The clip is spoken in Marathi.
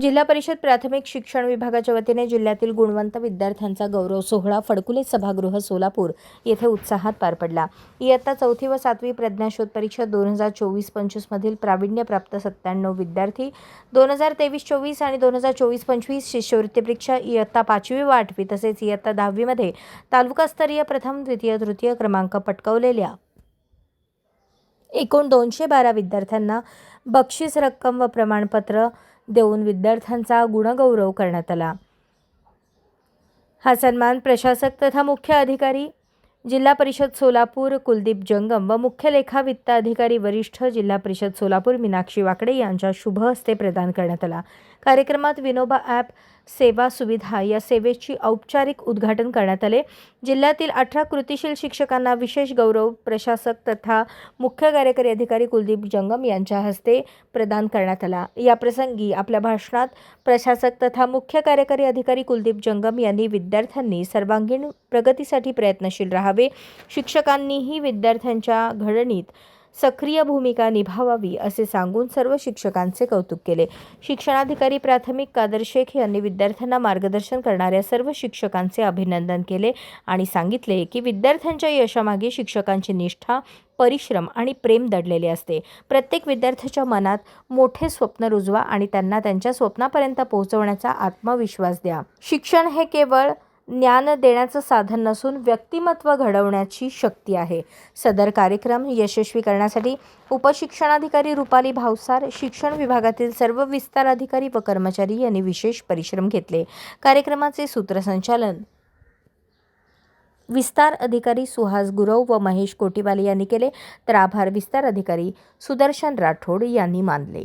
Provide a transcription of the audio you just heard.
जिल्हा परिषद प्राथमिक शिक्षण विभागाच्या वतीने जिल्ह्यातील गुणवंत विद्यार्थ्यांचा गौरव सोहळा फडकुले सभागृह सोलापूर येथे उत्साहात पार पडला. इयत्ता चौथी व सातवी प्रज्ञाशोध परीक्षा दोन हजार चोवीस पंचवीसमधील प्रावीण्यप्राप्त सत्त्याण्णव विद्यार्थी दोन हजार तेवीस चोवीस आणि दोन हजार चोवीस पंचवीस शिष्यवृत्ती परीक्षा इयत्ता पाचवी व आठवी तसेच इयत्ता दहावीमध्ये तालुकास्तरीय प्रथम द्वितीय तृतीय क्रमांक पटकवलेल्या एकूण दोनशे बारा विद्यार्थ्यांना बक्षीस रक्कम व प्रमाणपत्र देऊन विद्यार्थ्यांचा गुणगौरव करण्यात आला. हा सन्मान प्रशासक तथा मुख्य अधिकारी जिल्हा परिषद सोलापूर कुलदीप जंगम व मुख्य लेखा वित्त अधिकारी वरिष्ठ जिल्हा परिषद सोलापूर मीनाक्षी वाकडे यांच्या शुभ हस्ते प्रदान करण्यात आला. कार्यक्रमात विनोबा ॲप सेवा सुविधा या सेवेची औपचारिक उद्घाटन करण्यात आले. जिल्ह्यातील अठरा कृतिशील शिक्षकांना विशेष गौरव प्रशासक तथा मुख्य कार्यकारी अधिकारी कुलदीप जंगम यांच्या हस्ते प्रदान करण्यात आला. या प्रसंगी आपल्या भाषणात प्रशासक तथा मुख्य कार्यकारी अधिकारी कुलदीप जंगम यांनी विद्यार्थ्यांनी सर्वांगीण प्रगतीसाठी प्रयत्नशील राहावे. शिक्षकांनीही विद्यार्थ्यांच्या घडणीत सक्रिय भूमिका निभावावी असे सांगून सर्व शिक्षकांचे कौतुक केले. शिक्षणाधिकारी प्राथमिक कादर शेख यांनी विद्यार्थ्यांना मार्गदर्शन करणाऱ्या सर्व शिक्षकांचे अभिनंदन केले आणि सांगितले की विद्यार्थ्यांच्या यशामागे शिक्षकांची निष्ठा परिश्रम आणि प्रेम दडलेले असते. प्रत्येक विद्यार्थ्याच्या मनात मोठे स्वप्न रुजवा आणि त्यांना त्यांच्या स्वप्नापर्यंत पोहोचवण्याचा आत्मविश्वास द्या. शिक्षण हे केवळ ज्ञान देण्याचं साधन नसून व्यक्तिमत्व घडवण्याची शक्ती आहे. सदर कार्यक्रम यशस्वी करण्यासाठी उपशिक्षणाधिकारी रुपाली भावसार शिक्षण विभागातील सर्व विस्तार अधिकारी व कर्मचारी यांनी विशेष परिश्रम घेतले. कार्यक्रमाचे सूत्रसंचालन विस्तार अधिकारी सुहास गुरव व महेश कोटीवाले यांनी केले तर आभार विस्तार अधिकारी सुदर्शन राठोड यांनी मानले.